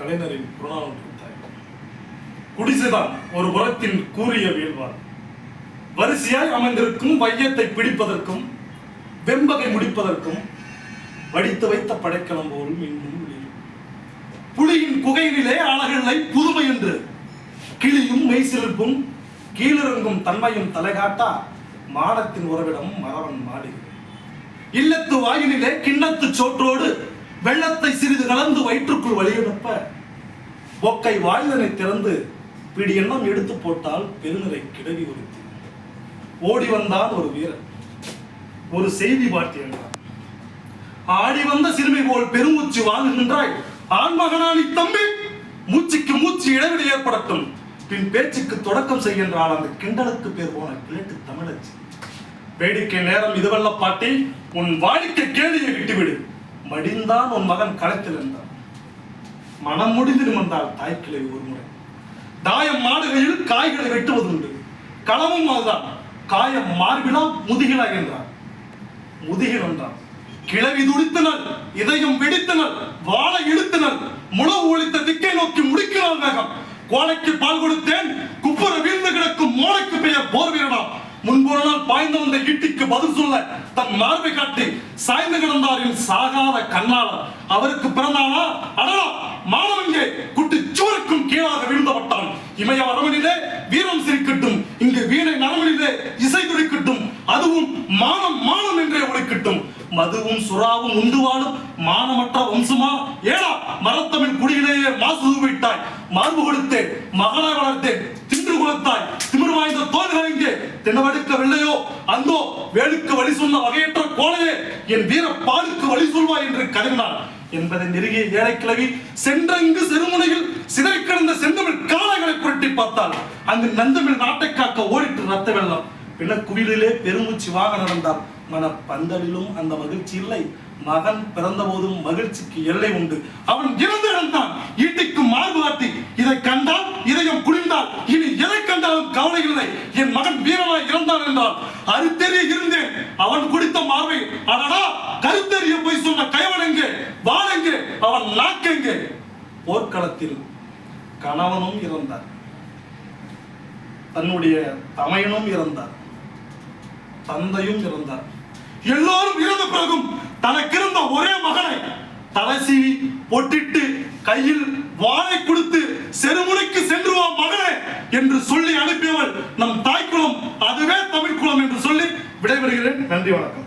கலைஞரின் புறநானூற்று தாய் குடிசைதான் ஒரு புறத்தின் கூறிய வீழ்வார் வரிசையாய் அமைந்திருக்கும் வையத்தை பிடிப்பதற்கும் வெம்பகை முடிப்பதற்கும் வடித்து வைத்த படைக்கலம் போலும் இன்னும் புலியின் குகையிலே அழகில்லை புதுமை என்று கிளியும் மெய்சிலிருப்பும் கீழிறங்கும் தன்மையும் தலைகாட்டா மாடத்தின் உறவிடம் மரவன் மாடி இல்லத்து வாயிலே கிண்ணத்து சோற்றோடு வெள்ளத்தை சிறிது கலந்து வயிற்றுக்குள் வழியெடுப்ப ஒக்கை வாயுதனை திறந்து பிடி எண்ணம் எடுத்து போட்டால் பெருநிறை கிடவி உறுத்தி ஓடி வந்தான் ஒரு வீரன். ஒரு செய்தி பாட்டி என்றான். ஆடி வந்த சிறுமி போல் பெருமூச்சு வாங்குகின்றாய் ஆண்மகனானி தம்பி மூச்சுக்கு மூச்சு இடைவெளி ஏற்படட்டும். பின் பேச்சுக்கு தொடக்கம் செய்கின்றால் அந்த கிண்டலுக்கு பேர் போன கிழக்கு தமிழச்சி. வேடிக்கை நேரம் இதுவல்ல பாட்டி உன் வாடிக்கை கேளியை விட்டுவிடு. மடிந்தான் உன் மகன் களத்தில் இருந்தான். மனம் முடிந்து நிமிர்ந்தாள் தாய்க்கிளை ஒரு முறை. தாயம் மாடுகையில் காய்களை வெட்டுவது உண்டு. களமும் அதுதான். காயம் மார்பிலா முதுகிலா என்றார் முதுகில் என்றார் கிளவி துடித்தனர் இதயம் வெடித்தனர் வாழை இழுத்தனர் முழவு ஒழித்த திக்கை நோக்கி முடிக்கிறார் வேகம். கோலைக்கு பால் கொடுத்தேன் குப்புற வீழ்ந்து கிடக்கும் மோளைக்கு பெயர் போர் வீரனா முன்பொரு நாள் பாய்ந்து வந்த ஈட்டிக்கு பதில் சொல்ல தன் மார்பை காட்டி சாய்ந்து கிடந்தாரின் சாகாத கண்ணாளர். அவருக்கு பிறந்தானா? அடடா மாணவங்கே குட்டி சுவருக்கும் கீழாக விழுந்தப்பட்டான் இமய அரவனிலே வீரம் சிரிக்கட்டும். இங்கு வீணை நரவனிலே இசை துடிக்கட்டும். அதுவும் மானம் மானம் என்றே ஒழிக்கட்டும் மதுவும் சுறாவும் உண்டு வாழும் மானமற்ற வம்சமா? ஏடா மரத்தமிழ் குடியிலேயே மாசு விட்டாய் மார்பு கொடுத்தேன் மகனாய் வளர்த்தேன். வாய்ந்த தோள்கள் எங்கே? தினவெடுக்கவில்லையோ அந்தோ வேலுக்கு வழி சொன்ன வகையற்ற கோலையே என் வீர பாலுக்கு வழி சொல்வாய் என்று கதறினான் என்பதை நெருங்கிய ஏழை கிழவி சென்றங்கு செருமுனையில் சிதறி கிடந்த செந்தமிழ் காளைகளை புரட்டி பார்த்தாள். அங்கு நந்தமிழ் நாட்டை காக்க ஓடிட்டு ரத்த வெள்ளம். பின்ன குவிலிலே பெருமூச்சு வாக நடந்தார். மன பந்தலிலும் அந்த மகிழ்ச்சி இல்லை. மகன் பிறந்த போதும் மகிழ்ச்சிக்கு எல்லை உண்டு. அவன் இறந்து இழந்தான் ஈட்டிக்கு மார்பு காட்டி இதை கண்டால் இல்லை என் மகன் வீரனாய் இறந்தான் என்றால் அருத்தெறிய இருந்தேன். அவன் குடித்த மார்பை அடடா கருத்தெறிய போய் சொன்ன கைவன் எங்கே? வாள் எங்கே? அவன் நாக்கெங்கே போர்க்களத்தில் கணவனும் இறந்தார். தன்னுடைய தமையனும் இறந்தார். தந்தையும் இறந்தார். எல்லோரும் இறந்த பிறகும் தனக்கு இருந்த ஒரே மகனை தலைசி பொட்டிட்டு கையில் வாழை கொடுத்து செருமுனைக்கு சென்று வா மகனே என்று சொல்லி அனுப்பியவள் நம் தாய்க்குளம் அதுவே தமிழ்குளம் என்று சொல்லி விடைபெறுகிறேன். நன்றி வணக்கம்.